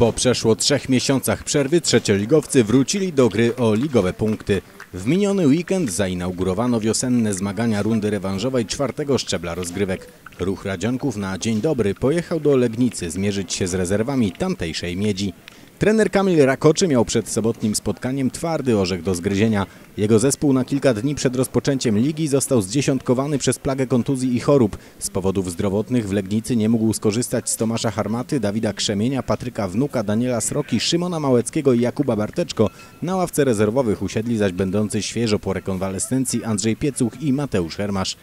Po przeszło trzech miesiącach przerwy trzecioligowcy wrócili do gry o ligowe punkty. W miniony weekend zainaugurowano wiosenne zmagania rundy rewanżowej czwartego szczebla rozgrywek. Ruch Radzianków na dzień dobry pojechał do Legnicy zmierzyć się z rezerwami tamtejszej miedzi. Trener Kamil Rakoczy miał przed sobotnim spotkaniem twardy orzech do zgryzienia. Jego zespół na kilka dni przed rozpoczęciem ligi został zdziesiątkowany przez plagę kontuzji i chorób. Z powodów zdrowotnych w Legnicy nie mógł skorzystać z Tomasza Harmaty, Dawida Krzemienia, Patryka Wnuka, Daniela Sroki, Szymona Małeckiego i Jakuba Barteczko. Na ławce rezerwowych usiedli zaś będący świeżo po rekonwalescencji Andrzej Piecuch i Mateusz Hermasz.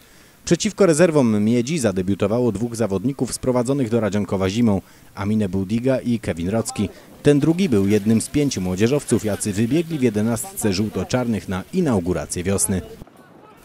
Przeciwko rezerwom Miedzi zadebiutowało dwóch zawodników sprowadzonych do Radzionkowa zimą, Aminę Budiga i Kevin Rocki. Ten drugi był jednym z pięciu młodzieżowców, jacy wybiegli w jedenastce żółto-czarnych na inaugurację wiosny.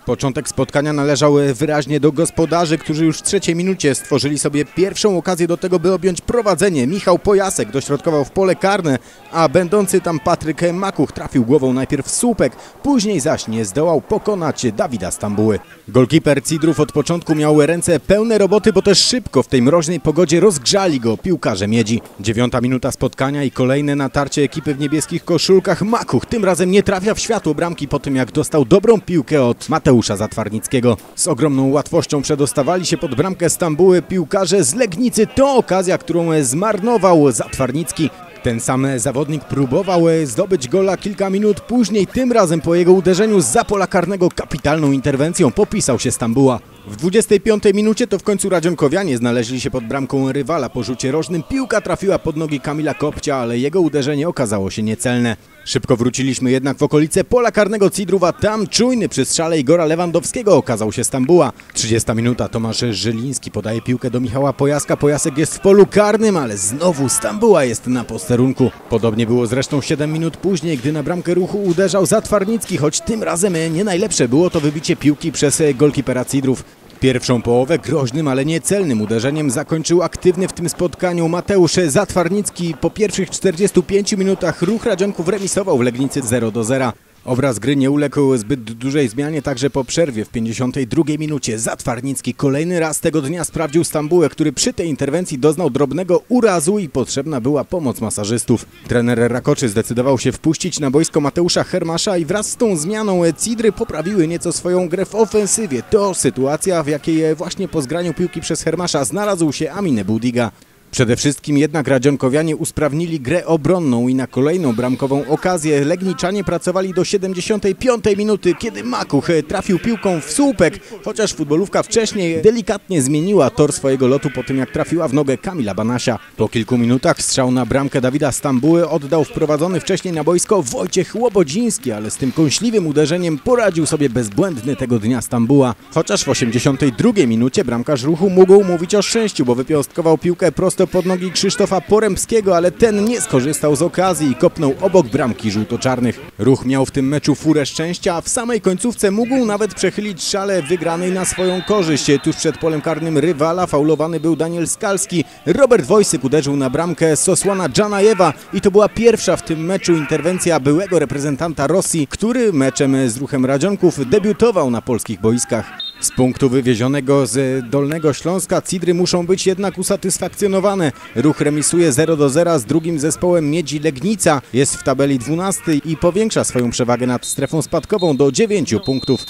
Początek spotkania należał wyraźnie do gospodarzy, którzy już w trzeciej minucie stworzyli sobie pierwszą okazję do tego, by objąć prowadzenie. Michał Pojasek dośrodkował w pole karne, a będący tam Patryk Makuch trafił głową najpierw w słupek, później zaś nie zdołał pokonać Dawida Stambuły. Golkiper Cidrów od początku miał ręce pełne roboty, bo też szybko w tej mroźnej pogodzie rozgrzali go piłkarze Miedzi. Dziewiąta minuta spotkania i kolejne natarcie ekipy w niebieskich koszulkach. Makuch tym razem nie trafia w światło bramki po tym, jak dostał dobrą piłkę od Mateusza Mateusza Zatwarnickiego. Z ogromną łatwością przedostawali się pod bramkę Stambuły piłkarze z Legnicy. To okazja, którą zmarnował Zatwarnicki. Ten sam zawodnik próbował zdobyć gola kilka minut później, tym razem po jego uderzeniu z pola karnego kapitalną interwencją popisał się Stambuła. W 25 minucie to w końcu Radzionkowianie znaleźli się pod bramką rywala po rzucie rożnym. Piłka trafiła pod nogi Kamila Kopcia, ale jego uderzenie okazało się niecelne. Szybko wróciliśmy jednak w okolice pola karnego Cidruwa. Tam czujny przy strzale Igora Lewandowskiego okazał się Stambuła. 30 minuta Tomasz Żyliński podaje piłkę do Michała Pojaska. Pojasek jest w polu karnym, ale znowu Stambuła jest na posterunku. Podobnie było zresztą 7 minut później, gdy na bramkę ruchu uderzał Zatwarnicki, choć tym razem nie najlepsze było to wybicie piłki przez golkipera Cidrów. Pierwszą połowę groźnym, ale niecelnym uderzeniem zakończył aktywny w tym spotkaniu Mateusz Zatwarnicki. Po pierwszych 45 minutach ruch Radzionków remisował w Legnicy 0 do 0. Obraz gry nie uległ zbyt dużej zmianie, także po przerwie w 52 minucie Zatwarnicki kolejny raz tego dnia sprawdził Stambułę, który przy tej interwencji doznał drobnego urazu i potrzebna była pomoc masażystów. Trener Rakoczy zdecydował się wpuścić na boisko Mateusza Hermasza i wraz z tą zmianą Cidry poprawiły nieco swoją grę w ofensywie. To sytuacja, w jakiej właśnie po zgraniu piłki przez Hermasza znalazł się Aminę Budiga. Przede wszystkim jednak Radzionkowianie usprawnili grę obronną i na kolejną bramkową okazję Legniczanie pracowali do 75 minuty, kiedy Makuch trafił piłką w słupek, chociaż futbolówka wcześniej delikatnie zmieniła tor swojego lotu po tym jak trafiła w nogę Kamila Banasia. Po kilku minutach strzał na bramkę Dawida Stambuły oddał wprowadzony wcześniej na boisko Wojciech Łobodziński, ale z tym kąśliwym uderzeniem poradził sobie bezbłędny tego dnia Stambuła. Chociaż w 82 minucie bramkarz ruchu mógł mówić o szczęściu, bo wypiąstkował piłkę prosto prosto pod nogi Krzysztofa Poremskiego, ale ten nie skorzystał z okazji i kopnął obok bramki żółto-czarnych. Ruch miał w tym meczu furę szczęścia, a w samej końcówce mógł nawet przechylić szale wygranej na swoją korzyść. Tuż przed polem karnym rywala faulowany był Daniel Skalski. Robert Wojsyk uderzył na bramkę Sosłana Dżanajewa i to była pierwsza w tym meczu interwencja byłego reprezentanta Rosji, który meczem z ruchem Radzionków debiutował na polskich boiskach. Z punktu wywiezionego z Dolnego Śląska Cidry muszą być jednak usatysfakcjonowane. Ruch remisuje 0 do 0 z drugim zespołem Miedzi Legnica. Jest w tabeli 12 i powiększa swoją przewagę nad strefą spadkową do 9 punktów.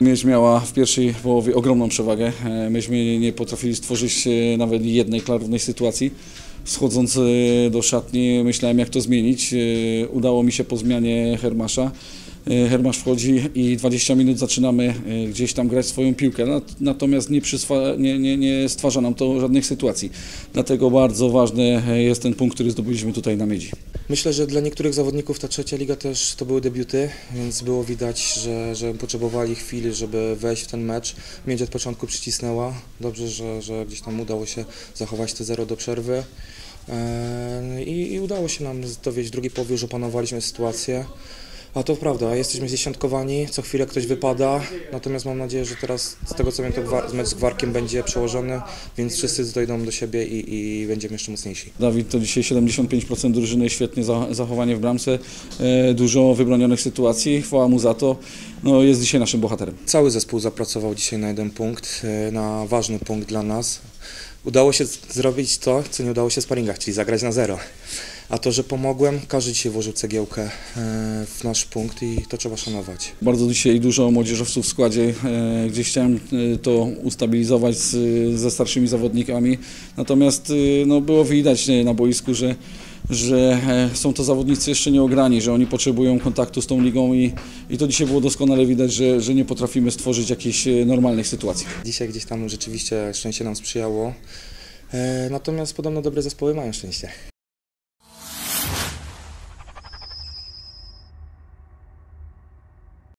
Miedź miała w pierwszej połowie ogromną przewagę. E, myśmy nie potrafili stworzyć e, nawet jednej klarownej sytuacji. Schodząc e, do szatni myślałem jak to zmienić. Udało mi się po zmianie Hermasza. E, Hermasz wchodzi i 20 minut zaczynamy e, gdzieś tam grać swoją piłkę, natomiast nie, nie, nie, nie stwarza nam to żadnych sytuacji. Dlatego bardzo ważny e, jest ten punkt, który zdobyliśmy tutaj na Miedzi. Myślę, że dla niektórych zawodników ta trzecia liga też to były debiuty, więc było widać, że, że potrzebowali chwili, żeby wejść w ten mecz. Miedź od początku przycisnęła. Dobrze, że, że gdzieś tam udało się zachować te zero do przerwy. I, I, udało się nam dowieść w drugiej połowie, już opanowaliśmy sytuację. A to prawda, jesteśmy zdziesiątkowani, co chwilę ktoś wypada, natomiast mam nadzieję, że teraz z tego co wiem, to mecz z Gwarkiem będzie przełożony, więc wszyscy dojdą do siebie i, i będziemy jeszcze mocniejsi. Dawid to dzisiaj 75% drużyny, świetnie zachowanie w bramce, e, dużo wybronionych sytuacji, chwała mu za to, no, jest dzisiaj naszym bohaterem. Cały zespół zapracował dzisiaj na jeden punkt, e, na ważny punkt dla nas. udało się zrobić to, co nie udało się w sparingach, czyli zagrać na zero. A to, że pomogłem, każdy dzisiaj włożył cegiełkę e, w nasz punkt i to trzeba szanować. Bardzo dzisiaj dużo młodzieżowców w składzie, e, gdzie chciałem e, to ustabilizować z, ze starszymi zawodnikami. Natomiast no, było widać na boisku, że, że są to zawodnicy jeszcze nieograni, że oni potrzebują kontaktu z tą ligą i, i to dzisiaj było doskonale widać, że, że nie potrafimy stworzyć jakiejś e, normalnej sytuacji. Dzisiaj gdzieś tam rzeczywiście szczęście nam sprzyjało. Natomiast podobno dobre zespoły mają szczęście.